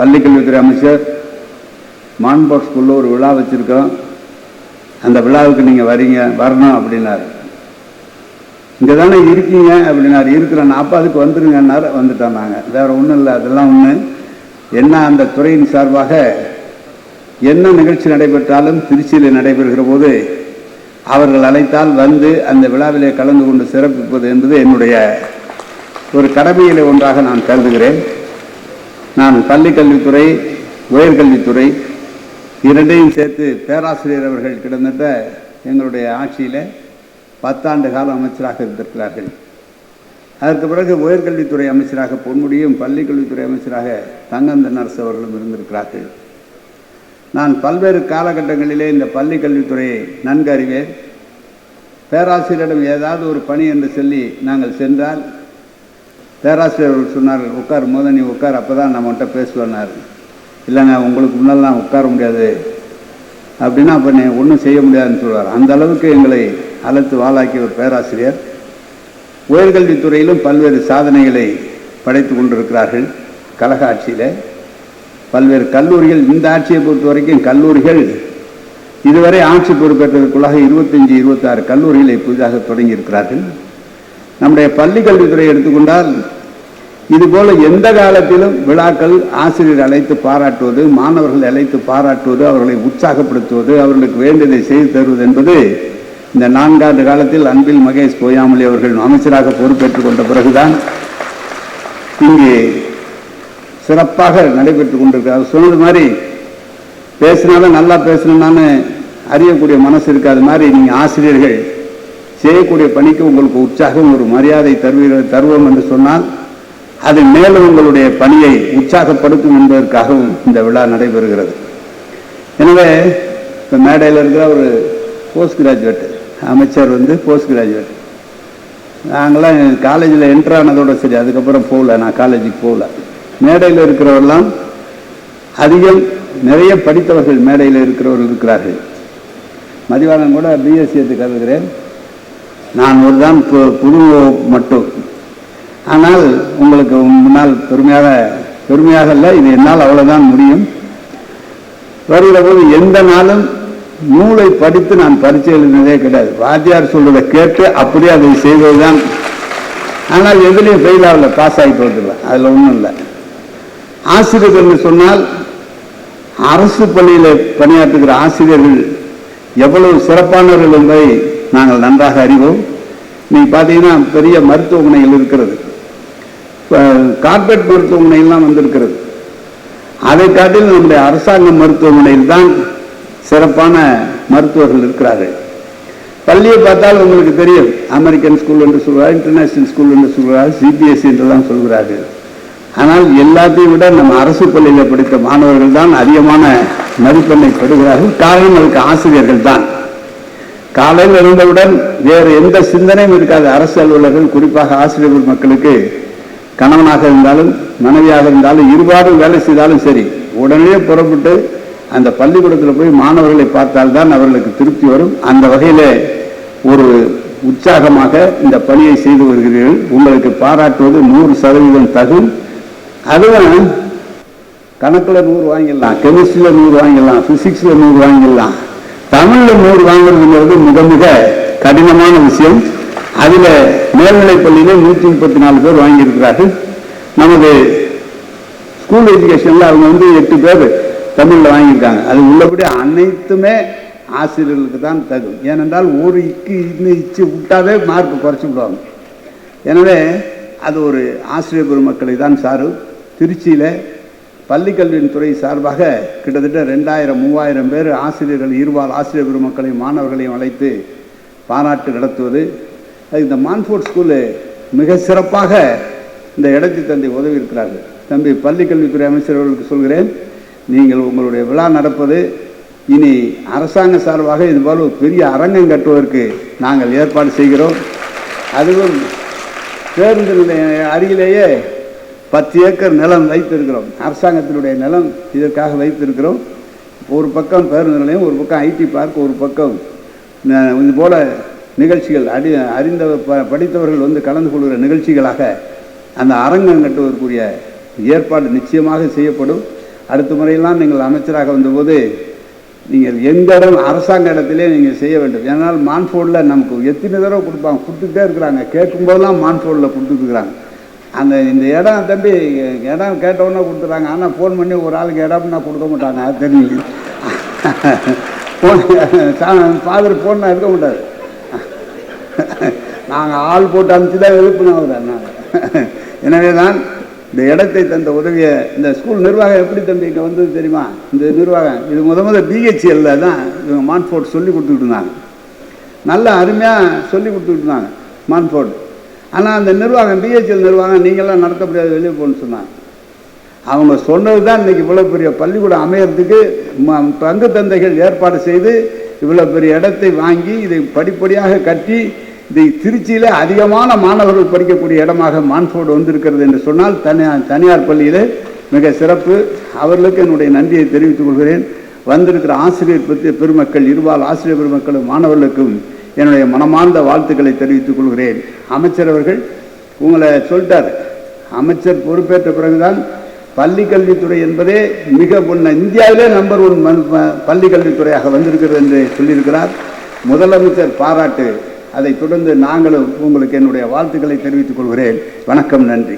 பள்ளிக்கல்வித்துறை அமைச்சர் மான்போர் ஸ்கூலில் ஒரு விழா வச்சுருக்கோம் அந்த விழாவுக்கு நீங்கள் வரீங்க வரணும் அப்படின்னாரு. இங்கே தானே இருக்கீங்க அப்படின்னாரு. இருக்கிறேன் அப்போ அதுக்கு வந்துருங்கன்னாரு வந்துட்டோம் நாங்கள் வேறு ஒன்றும் இல்லை அதெல்லாம் ஒன்று என்ன அந்த துறையின் சார்பாக என்ன நிகழ்ச்சி நடைபெற்றாலும் திருச்சியில் நடைபெறுகிற போது அவர்கள் அழைத்தால் வந்து அந்த விழாவிலே கலந்து கொண்டு சிறப்பிப்பது என்பது என்னுடைய ஒரு கடமையிலே ஒன்றாக நான் கருதுகிறேன். நான் பள்ளி கல்வித்துறை உயர்கல்வித்துறை இரண்டையும் சேர்த்து பேராசிரியர் அவர்கள் கிட்டத்தட்ட எங்களுடைய ஆட்சியில் பத்தாண்டு காலம் அமைச்சராக இருந்திருக்கிறார்கள். அதற்கு பிறகு உயர்கல்வித்துறை அமைச்சராக பொன்முடியும் பள்ளிக்கல்வித்துறை அமைச்சராக தங்கந்தன் அரசு அவர்களும் இருந்திருக்கிறார்கள். நான் பல்வேறு காலகட்டங்களிலே இந்த பள்ளி கல்வித்துறையை நன்கு அறிவேன். பேராசிரியரிடம் ஏதாவது ஒரு பணி என்று சொல்லி நாங்கள் சென்றால் பேராசிரியர் சொன்னார் உட்கார் போது நீ உட்கார் அப்போ தான் நம்மகிட்ட பேசுவேன்னார். இல்லைங்க உங்களுக்கு முன்னெல்லாம் உட்கார முடியாது. அப்படின்னா அப்போ நீ ஒன்றும் செய்ய முடியாதுன்னு சொல்வார் அந்த அளவுக்கு எங்களை அழைத்து வாழாக்கிய ஒரு பேராசிரியர். உயர்கல்வித்துறையிலும் பல்வேறு சாதனைகளை படைத்து கொண்டிருக்கிறார்கள். கழக ஆட்சியில் பல்வேறு கல்லூரிகள் இந்த ஆட்சியை பொறுத்த வரைக்கும் கல்லூரிகள் இதுவரை ஆட்சி பொறுப்பேற்றதற்குள்ளாக இருபத்தஞ்சி இருபத்தாறு கல்லூரிகளை புதிதாக தொடங்கி இருக்கிறார்கள் நம்முடைய பள்ளி கல்வித்துறை எடுத்துக்கொண்டால் இதுபோல எந்த காலத்திலும் விழாக்கள் ஆசிரியர் அழைத்து பாராட்டுவது மாணவர்கள் அழைத்து பாராட்டுவது அவர்களை உற்சாகப்படுத்துவது அவர்களுக்கு வேண்டியதை செய்து தருவது என்பது இந்த நான்காண்டு காலத்தில் அன்பில் மகேஷ் பொய்யாமொழி அவர்கள் அமைச்சராக பொறுப்பேற்றுக் கொண்ட பிறகுதான் இங்கே சிறப்பாக நடைபெற்று கொண்டிருக்கிறார். சொன்னது மாதிரி பேசினாலும் நல்லா பேசணும்னான்னு அறியக்கூடிய மனசு இருக்காது. மாதிரி நீங்கள் ஆசிரியர்கள் செய்யக்கூடிய பணிக்கு உங்களுக்கு உற்சாகம் ஒரு மரியாதை தருவீர்கள் தருவோம் என்று சொன்னால் அது மேலும் உங்களுடைய பணியை உற்சாகப்படுத்தும் என்பதற்காகவும் இந்த விழா நடைபெறுகிறது. எனவே இப்போ மேடையில் இருக்கிற ஒரு போஸ்ட் கிராஜுவேட் அமைச்சர் வந்து போஸ்ட் கிராஜுவேட் நாங்களாம் காலேஜில் என்ட்ரு ஆனதோட சரி அதுக்கப்புறம் போகல நான் காலேஜுக்கு போகல. மேடையில் இருக்கிறவரெல்லாம் அதிகம் நிறைய படித்தவர்கள் மேடையில் இருக்கிறவர்கள் இருக்கிறார்கள். மதிவாளன் கூட பிஎஸ்சி கருதுகிறேன் நான் ஒரு தான் பு- புது மட்டும். ஆனால் உங்களுக்கு முன்னால் பெருமையாக பெருமையாக இல்லை இது என்னால் அவ்வளோதான் முடியும். வருகிற போது எந்த நாளும் நூலை படித்து நான் பரிச்சை எழுதினதே கிடையாது. வாத்தியார் சொல்றதை கேட்டு அப்படியே அதை செய்வதுதான் ஆனால் எதுலேயும் ஃபெயில் ஆகல பாஸ் ஆகிட்டு வந்துடுவேன் அதில் ஒன்றும் இல்லை. ஆசிரியர் என்று சொன்னால் அரசு பள்ளியில் பணியாற்றுகிற ஆசிரியர்கள் எவ்வளவு சிறப்பானவர்கள் என்பதை நாங்கள் நன்றாக அறிவோம். நீ பார்த்தீங்கன்னா பெரிய மருத்துவமனைகள் இருக்கிறது. இப்போ கார்பரேட் மருத்துவமனைகள்லாம் வந்திருக்கிறது. அதை காட்டிலும் நம்முடைய அரசாங்க மருத்துவமனையில் தான் சிறப்பான மருத்துவர்கள் இருக்கிறார்கள். பள்ளியை பார்த்தால் உங்களுக்கு தெரியும். அமெரிக்கன் ஸ்கூல் என்று சொல்கிறார் இன்டர்நேஷனல் ஸ்கூல் என்று சொல்கிறார் சிபிஎஸ்சி என்றெல்லாம் சொல்கிறார்கள். ஆனால் எல்லாத்தையும் விட நம்ம அரசு பள்ளியில் படித்த மாணவர்கள் தான் அதிகமான மதிப்பெண்ணை பெறுகிறார்கள். காரணம் அதுக்கு ஆசிரியர்கள் தான். காலையில் இருந்தவுடன் வேறு எந்த சிந்தனையும் இருக்காது. அரசு அலுவலர்கள் குறிப்பாக ஆசிரியர்கள் மக்களுக்கு கணவனாக இருந்தாலும் மனைவியாக இருந்தாலும் இருவாரும் வேலை செய்தாலும் சரி உடனே புறப்பட்டு அந்த பள்ளிக்கூடத்தில் போய் மாணவர்களை பார்த்தால்தான் அவர்களுக்கு திருப்தி வரும். அந்த வகையிலே ஒரு உற்சாகமாக இந்த பணியை செய்து வருகிறீர்கள். உங்களுக்கு பாராட்டுவது நூறு சதவீதம் தகும். அதுவும் கணக்கில் நூறு வாங்கிடலாம் கெமிஸ்ட்ரியில் நூறு வாங்கிடலாம் ஃபிசிக்ஸில் நூறு வாங்கிடலாம். தமிழில் நூறு வாங்குறதுங்கிறது மிக மிக கடினமான விஷயம். அதில் மேல்நிலை பள்ளியில நூற்றி முப்பத்தி நாலு பேர் வாங்கியிருக்கிறார்கள். நமது ஸ்கூல் எஜுகேஷனில் அவங்க வந்து எட்டு பேர் தமிழில் வாங்கியிருக்காங்க. அது உள்ளபடி அனைத்துமே ஆசிரியர்களுக்கு தான் தகும். ஏனென்றால் ஒரு இக்கு இன்னும் இச்சு விட்டாவே மார்க் குறைச்சி விடுவாங்க. எனவே அது ஒரு ஆசிரியர் பெருமக்களை தான் சாரும். திருச்சியில் பள்ளிக்கல்வியின் துறை சார்பாக கிட்டத்தட்ட ரெண்டாயிரம் மூவாயிரம் பேர் ஆசிரியர்கள் இருபால் ஆசிரியர் பெருமக்களையும் மாணவர்களையும் அழைத்து பாராட்டு நடத்துவது. அது இந்த மான்ஃபோர்ட் ஸ்கூலு மிக சிறப்பாக இந்த இடத்தை தந்தை உதவி இருக்கிறார்கள் தம்பி பள்ளிக்கல்வித்துறை அமைச்சர் அவர்களுக்கு சொல்கிறேன் நீங்கள் உங்களுடைய விழா நடப்பது இனி அரசாங்க சார்பாக இதுபோல் ஒரு பெரிய அரங்கம் கட்டுவதற்கு நாங்கள் ஏற்பாடு செய்கிறோம். அதுவும் பேருந்து நிலைய அருகிலேயே பத்து ஏக்கர் நிலம் வைத்திருக்கிறோம். அரசாங்கத்தினுடைய நிலம் இதற்காக வைத்திருக்கிறோம். ஒரு பக்கம் பேருந்து நிலையம் ஒரு பக்கம் ஐடி பார்க் ஒரு பக்கம் இது போல் நிகழ்ச்சிகள் அடி அறிந்த ப- படித்தவர்கள் வந்து கலந்து கொள்கிற நிகழ்ச்சிகளாக அந்த அரங்கம் கட்டுவதற்குரிய ஏற்பாடு நிச்சயமாக செய்யப்படும். அடுத்த முறையெல்லாம் நீங்கள் அமைச்சராக வந்தபோது நீங்கள் எந்த இடம் அரசாங்க இடத்திலே நீங்கள் செய்ய வேண்டும். ஏன்னால் மான்ஃபோர்டில் நமக்கு எத்தனை தடவை கொடுப்பாங்க? கொடுத்துக்கிட்டே இருக்கிறாங்க. கேட்கும்போதெல்லாம் மான்ஃபோர்டில் கொடுத்துருக்குறாங்க அந்த இந்த இடம் தம்பி இடம் கேட்டவுடனே கொடுத்துறாங்க. ஆனால் ஃபோன் பண்ணி ஒரு ஆளுக்கு இடம்னா கொடுக்க மாட்டாங்க. அது தெரிஞ்சு ஃபோன் ஃபாதர் ஃபோன்னா இருக்க மாட்டார். நாங்கள் ஆள் போட்டு அனுப்பிச்சு தான் எழுப்பினோம் அவர். அண்ணா எனவே தான் இந்த இடத்தை தந்த உதவியை இந்த ஸ்கூல் நிர்வாகம் எப்படி தம்பி இங்கே வந்தது தெரியுமா? இந்த நிர்வாகம். இது முத முத பிஹெச்எல்ல தான் இவங்க மான்ஃபோர்ட் சொல்லி கொடுத்துக்கிட்டு இருந்தாங்க. நல்ல அருமையாக சொல்லி கொடுத்துக்கிட்டு இருந்தாங்க மான்ஃபோர்ட் ஆனால் அந்த நிர்வாகம் பிஹெச்எல் நிர்வாகம் நீங்களாம் நடத்த முடியாது வெளியே போகணும்னு சொன்னாங்க. அவங்க சொன்னது தான் இன்றைக்கி இவ்வளோ பெரிய பள்ளிக்கூடம் அமையறதுக்கு ம- பங்கு தந்தைகள் ஏற்பாடு செய்து இவ்வளோ பெரிய இடத்தை வாங்கி இதை படிப்படியாக கட்டி இதை திருச்சியில் அதிகமான மாணவர்கள் படிக்கக்கூடிய இடமாக மான்ஃபோர்டு வந்திருக்கிறது என்று சொன்னால் தனியார் தனியார் பள்ளியில் மிக சிறப்பு. அவர்களுக்கு என்னுடைய நன்றியை தெரிவித்துக் கொள்கிறேன். வந்திருக்கிற ஆசிரியர் பற்றிய பெருமக்கள் இருவால் ஆசிரியர் பெருமக்களும் மாணவர்களுக்கும் என்னுடைய மனமார்ந்த வாழ்த்துக்களை தெரிவித்துக் கொள்கிறேன். அமைச்சர் அவர்கள் உங்களை சொல்லிட்டார். அமைச்சர் பொறுப்பேற்ற பிறகுதான் பள்ளி கல்வித்துறை என்பதே மிக முன்ன இந்தியாவிலே நம்பர் ஒன் பள்ளி கல்வித்துறையாக வந்திருக்கிறது என்று சொல்லியிருக்கிறார். முதலமைச்சர் பாராட்டு. அதைத் தொடர்ந்து நாங்களும் உங்களுக்கு என்னுடைய வாழ்த்துக்களை தெரிவித்துக் கொள்கிறேன். வணக்கம் நன்றி.